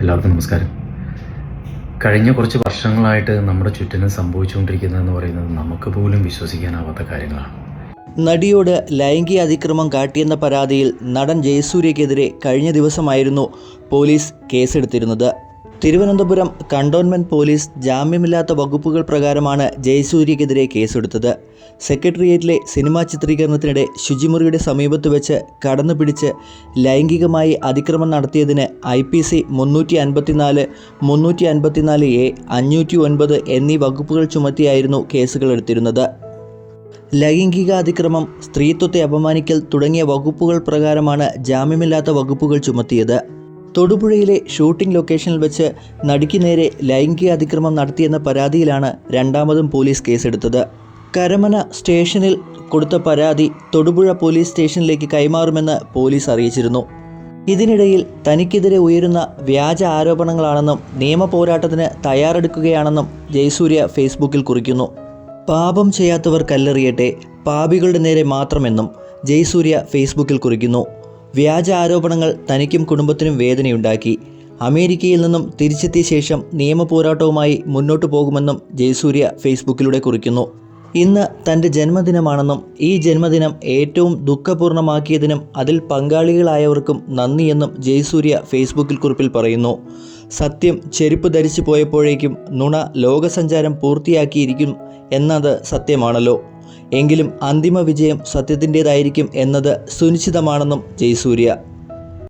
എല്ലാവർക്കും നമസ്കാരം. കഴിഞ്ഞ കുറച്ച് വർഷങ്ങളായിട്ട് നമ്മുടെ ചുറ്റിനും സംഭവിച്ചുകൊണ്ടിരിക്കുന്നതെന്ന് പറയുന്നത് നമുക്ക് പോലും വിശ്വസിക്കാനാവാത്ത കാര്യങ്ങളാണ്. നടിയോട് ലൈംഗിക അതിക്രമം കാട്ടിയെന്ന പരാതിയിൽ നടൻ ജയസൂര്യക്കെതിരെ കഴിഞ്ഞ ദിവസമായിരുന്നു പോലീസ് കേസെടുത്തിരുന്നത്. തിരുവനന്തപുരം കണ്ടോൺമെന്റ് പോലീസ് ജാമ്യമില്ലാത്ത വകുപ്പുകൾ പ്രകാരമാണ് ജയസൂര്യക്കെതിരെ കേസെടുത്തത്. സെക്രട്ടേറിയറ്റിലെ സിനിമാ ചിത്രീകരണത്തിനിടെ ശുചിമുറിയുടെ സമീപത്ത് വെച്ച് കടന്നു പിടിച്ച് ലൈംഗികമായി അതിക്രമം നടത്തിയതിന് ഐ പി സി മുന്നൂറ്റി അൻപത്തിനാല് മുന്നൂറ്റി അൻപത്തിനാല് എ അഞ്ഞൂറ്റി ഒൻപത് എന്നീ വകുപ്പുകൾ ചുമത്തിയായിരുന്നു കേസുകൾ എടുത്തിരുന്നത്. ലൈംഗിക അതിക്രമം സ്ത്രീത്വത്തെ അപമാനിക്കൽ തുടങ്ങിയ വകുപ്പുകൾ പ്രകാരമാണ് ജാമ്യമില്ലാത്ത വകുപ്പുകൾ ചുമത്തിയത്. തൊടുപുഴയിലെ ഷൂട്ടിംഗ് ലൊക്കേഷനിൽ വെച്ച് നടിക്ക് നേരെ ലൈംഗിക അതിക്രമം നടത്തിയെന്ന പരാതിയിലാണ് രണ്ടാമതും പോലീസ് കേസെടുത്തത്. കരമന സ്റ്റേഷനിൽ കൊടുത്ത പരാതി തൊടുപുഴ പോലീസ് സ്റ്റേഷനിലേക്ക് കൈമാറുമെന്ന് പോലീസ് അറിയിച്ചിരുന്നു. ഇതിനിടയിൽ തനിക്കെതിരെ ഉയരുന്ന വ്യാജ ആരോപണങ്ങളാണെന്നും നിയമ പോരാട്ടത്തിന് തയ്യാറെടുക്കുകയാണെന്നും ജയസൂര്യ ഫേസ്ബുക്കിൽ കുറിക്കുന്നു. പാപം ചെയ്യാത്തവർ കല്ലെറിയട്ടെ പാപികളുടെ നേരെ മാത്രമെന്നും ജയസൂര്യ ഫേസ്ബുക്കിൽ കുറിക്കുന്നു. വ്യാജ ആരോപണങ്ങൾ തനിക്കും കുടുംബത്തിനും വേദനയുണ്ടാക്കി. അമേരിക്കയിൽ നിന്നും തിരിച്ചെത്തിയ ശേഷം നിയമ പോരാട്ടവുമായി മുന്നോട്ടു പോകുമെന്നും ജയസൂര്യ ഫേസ്ബുക്കിലൂടെ കുറിക്കുന്നു. ഇന്ന് തന്റെ ജന്മദിനമാണെന്നും ഈ ജന്മദിനം ഏറ്റവും ദുഃഖപൂർണമാക്കിയതിനും അതിൽ പങ്കാളികളായവർക്കും നന്ദിയെന്നും ജയസൂര്യ ഫേസ്ബുക്കിൽ കുറിപ്പിൽ പറയുന്നു. സത്യം ചെരുപ്പ് ധരിച്ചു പോയപ്പോഴേക്കും നുണ ലോകസഞ്ചാരം പൂർത്തിയാക്കിയിരിക്കും എന്നത് സത്യമാണല്ലോ. എങ്കിലും അന്തിമ വിജയം സത്യത്തിന്റേതായിരിക്കും എന്നത് സുനിശ്ചിതമാണെന്നും ജയസൂര്യ